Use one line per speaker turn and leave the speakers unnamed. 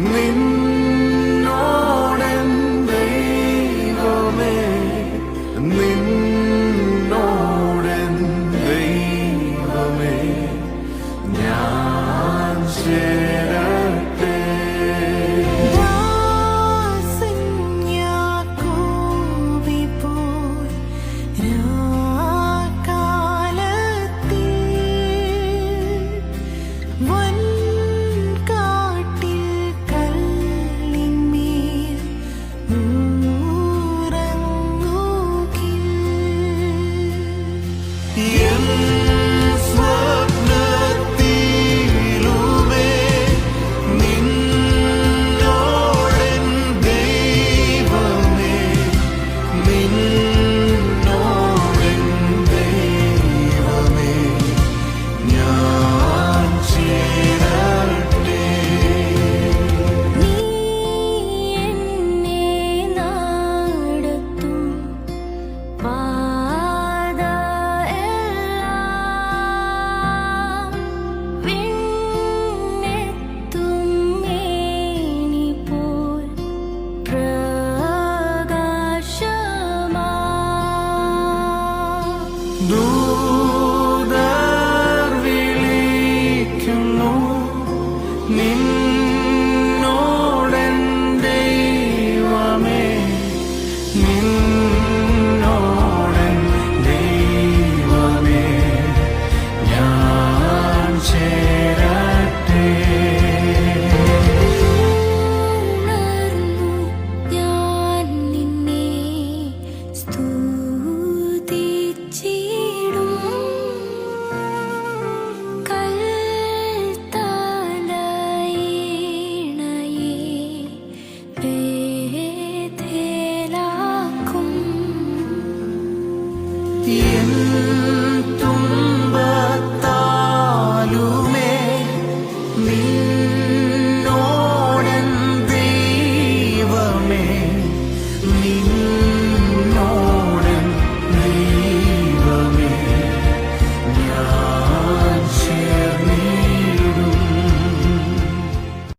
你。ദൂതർ വിളിക്കുന്നു. നിന്ന Yeah.